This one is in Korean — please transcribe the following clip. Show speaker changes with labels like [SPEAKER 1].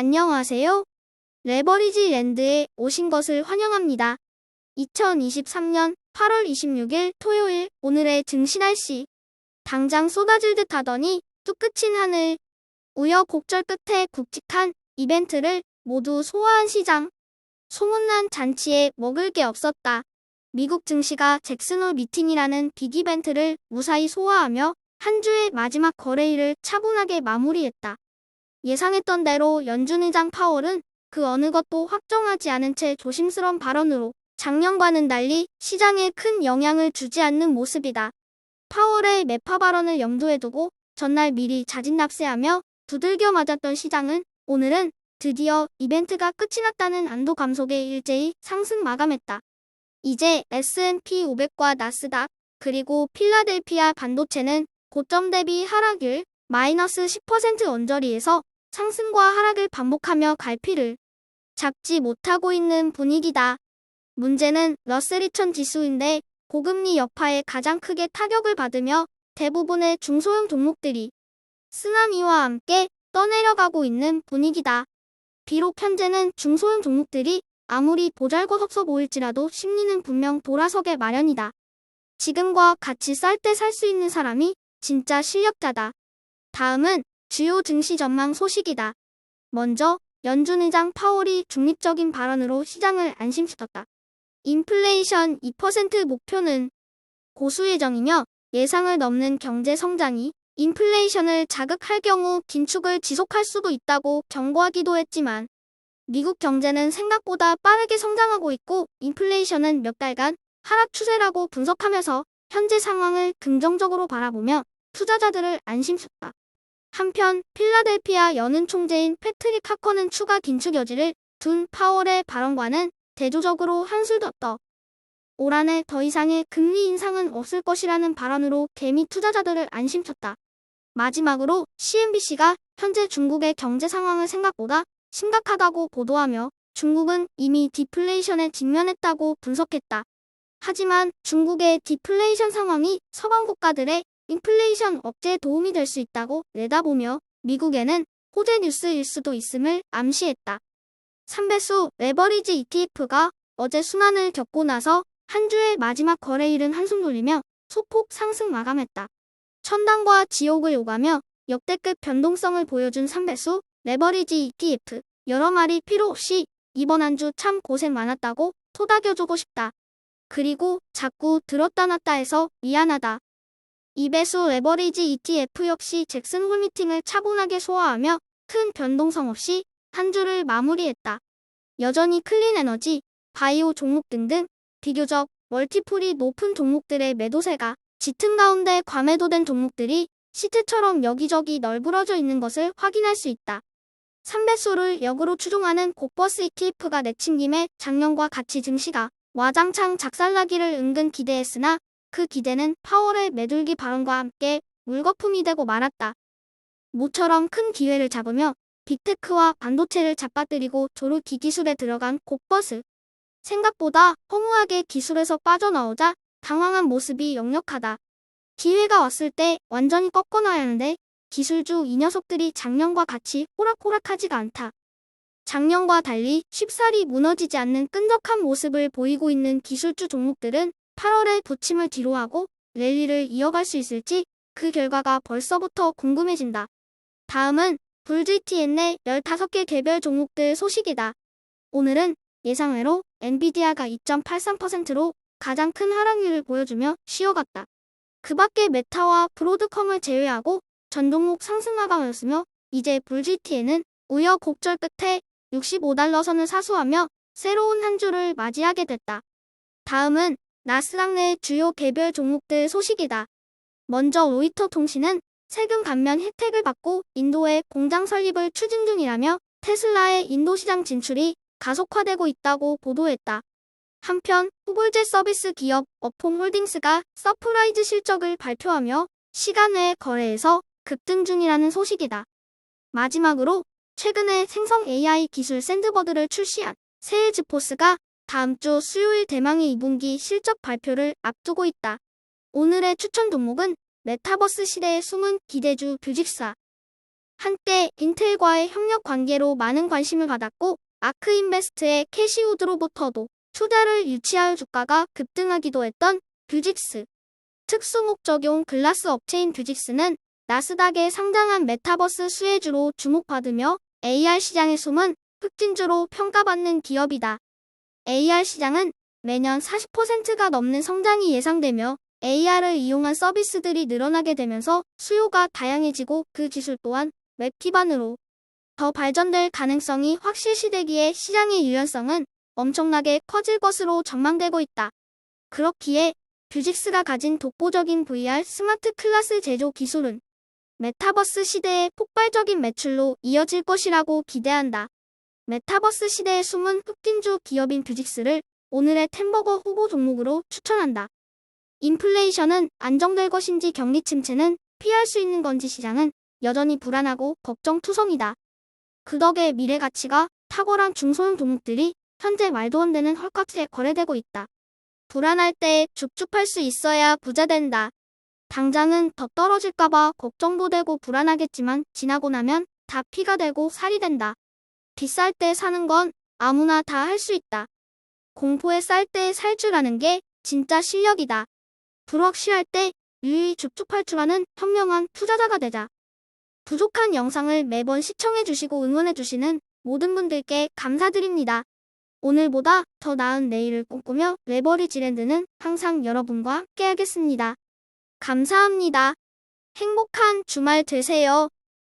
[SPEAKER 1] 안녕하세요. 레버리지 랜드에 오신 것을 환영합니다. 2023년 8월 26일 토요일 오늘의 증시 날씨. 당장 쏟아질 듯 하더니 뚝끝인 하늘. 우여곡절 끝에 굵직한 이벤트를 모두 소화한 시장. 소문난 잔치에 먹을 게 없었다. 미국 증시가 잭슨홀 미팅이라는 빅 이벤트를 무사히 소화하며 한 주의 마지막 거래일을 차분하게 마무리했다. 예상했던 대로 연준 의장 파월은 그 어느 것도 확정하지 않은 채 조심스런 발언으로 작년과는 달리 시장에 큰 영향을 주지 않는 모습이다. 파월의 매파 발언을 염두에 두고 전날 미리 자진 납세하며 두들겨 맞았던 시장은 오늘은 드디어 이벤트가 끝이 났다는 안도 감 속에 일제히 상승 마감했다. 이제 S&P 500과 나스닥 그리고 필라델피아 반도체는 고점 대비 하락률 마이너스 10% 언저리에서 상승과 하락을 반복하며 갈피를 잡지 못하고 있는 분위기다. 문제는 러셀 2000 지수인데 고금리 여파에 가장 크게 타격을 받으며 대부분의 중소형 종목들이 쓰나미와 함께 떠내려가고 있는 분위기다. 비록 현재는 중소형 종목들이 아무리 보잘것없어 보일지라도 심리는 분명 돌아서게 마련이다. 지금과 같이 쌀 때 살 수 있는 사람이 진짜 실력자다. 다음은 주요 증시 전망 소식이다. 먼저 연준 의장 파월이 중립적인 발언으로 시장을 안심시켰다. 인플레이션 2% 목표는 고수 예정이며 예상을 넘는 경제 성장이 인플레이션을 자극할 경우 긴축을 지속할 수도 있다고 경고하기도 했지만 미국 경제는 생각보다 빠르게 성장하고 있고 인플레이션은 몇 달간 하락 추세라고 분석하면서 현재 상황을 긍정적으로 바라보며 투자자들을 안심시켰다. 한편 필라델피아 연은 총재인 패트릭 하커는 추가 긴축 여지를 둔 파월의 발언과는 대조적으로 한술 더 떠. 올 한해 더 이상의 금리 인상은 없을 것이라는 발언으로 개미 투자자들을 안심쳤다. 마지막으로 CNBC가 현재 중국의 경제 상황을 생각보다 심각하다고 보도하며 중국은 이미 디플레이션에 직면했다고 분석했다. 하지만 중국의 디플레이션 상황이 서방 국가들의 인플레이션 억제에 도움이 될 수 있다고 내다보며 미국에는 호재 뉴스일 수도 있음을 암시했다. 3배수 레버리지 ETF가 어제 순환을 겪고 나서 한 주의 마지막 거래일은 한숨 돌리며 소폭 상승 마감했다. 천당과 지옥을 오가며 역대급 변동성을 보여준 3배수 레버리지 ETF 여러 마리 필요 없이 이번 한 주 참 고생 많았다고 토닥여주고 싶다. 그리고 자꾸 들었다 놨다 해서 미안하다. 2배수 레버리지 ETF 역시 잭슨 홀 미팅을 차분하게 소화하며 큰 변동성 없이 한 주를 마무리했다. 여전히 클린 에너지, 바이오 종목 등등 비교적 멀티플이 높은 종목들의 매도세가 짙은 가운데 과매도된 종목들이 시트처럼 여기저기 널브러져 있는 것을 확인할 수 있다. 3배수를 역으로 추종하는 곡버스 ETF가 내친 김에 작년과 같이 증시가 와장창 작살나기를 은근 기대했으나 그 기대는 파월의 매둘기 발언과 함께 물거품이 되고 말았다. 모처럼 큰 기회를 잡으며 빅테크와 반도체를 잡아들이고 조르기 기술에 들어간 곡버스. 생각보다 허무하게 기술에서 빠져나오자 당황한 모습이 역력하다. 기회가 왔을 때 완전히 꺾어놔야 하는데 기술주 이 녀석들이 작년과 같이 호락호락하지가 않다. 작년과 달리 쉽사리 무너지지 않는 끈적한 모습을 보이고 있는 기술주 종목들은 8월에 부침을 뒤로하고 랠리를 이어갈 수 있을지 그 결과가 벌써부터 궁금해진다. 다음은 불GTN의 15개 개별 종목들 소식이다. 오늘은 예상외로 엔비디아가 2.83%로 가장 큰 하락률을 보여주며 쉬어갔다. 그 밖에 메타와 브로드컴을 제외하고 전 종목 상승 마감이었으며 이제 불GTN은 우여곡절 끝에 65달러 선을 사수하며 새로운 한 주를 맞이하게 됐다. 다음은 나스닥 내 주요 개별 종목들 소식이다. 먼저 로이터 통신은 세금 감면 혜택을 받고 인도에 공장 설립을 추진 중이라며 테슬라의 인도 시장 진출이 가속화되고 있다고 보도했다. 한편 후불제 서비스 기업 어폼홀딩스가 서프라이즈 실적을 발표하며 시간 외 거래에서 급등 중이라는 소식이다. 마지막으로 최근에 생성 AI 기술 샌드버드를 출시한 세일즈포스가 다음 주 수요일 대망의 2분기 실적 발표를 앞두고 있다. 오늘의 추천 종목은 메타버스 시대의 숨은 기대주 뷰직사 한때 인텔과의 협력 관계로 많은 관심을 받았고 아크인베스트의 캐시우드로부터도 투자를 유치하여 주가가 급등하기도 했던 뷰직스. 특수목 적용 글라스 업체인 뷰직스는 나스닥에 상장한 메타버스 수혜주로 주목받으며 AR 시장의 숨은 흑진주로 평가받는 기업이다. AR 시장은 매년 40%가 넘는 성장이 예상되며 AR을 이용한 서비스들이 늘어나게 되면서 수요가 다양해지고 그 기술 또한 웹 기반으로 더 발전될 가능성이 확실시되기에 시장의 유연성은 엄청나게 커질 것으로 전망되고 있다. 그렇기에 뷰직스가 가진 독보적인 VR 스마트 클라스 제조 기술은 메타버스 시대의 폭발적인 매출로 이어질 것이라고 기대한다. 메타버스 시대의 숨은 흑진주 기업인 뷰직스를 오늘의 템버거 후보 종목으로 추천한다. 인플레이션은 안정될 것인지 경기 침체는 피할 수 있는 건지 시장은 여전히 불안하고 걱정 투성이다. 그 덕에 미래 가치가 탁월한 중소형 종목들이 현재 말도 안 되는 헐값에 거래되고 있다. 불안할 때 줍줍할 수 있어야 부자 된다. 당장은 더 떨어질까봐 걱정도 되고 불안하겠지만 지나고 나면 다 피가 되고 살이 된다. 비쌀 때 사는 건 아무나 다 할 수 있다. 공포에 쌀 때 살 줄 아는 게 진짜 실력이다. 불확실할 때 유유히 줍줍할 줄 아는 현명한 투자자가 되자. 부족한 영상을 매번 시청해주시고 응원해주시는 모든 분들께 감사드립니다. 오늘보다 더 나은 내일을 꿈꾸며 레버리지 랜드는 항상 여러분과 함께하겠습니다. 감사합니다. 행복한 주말 되세요.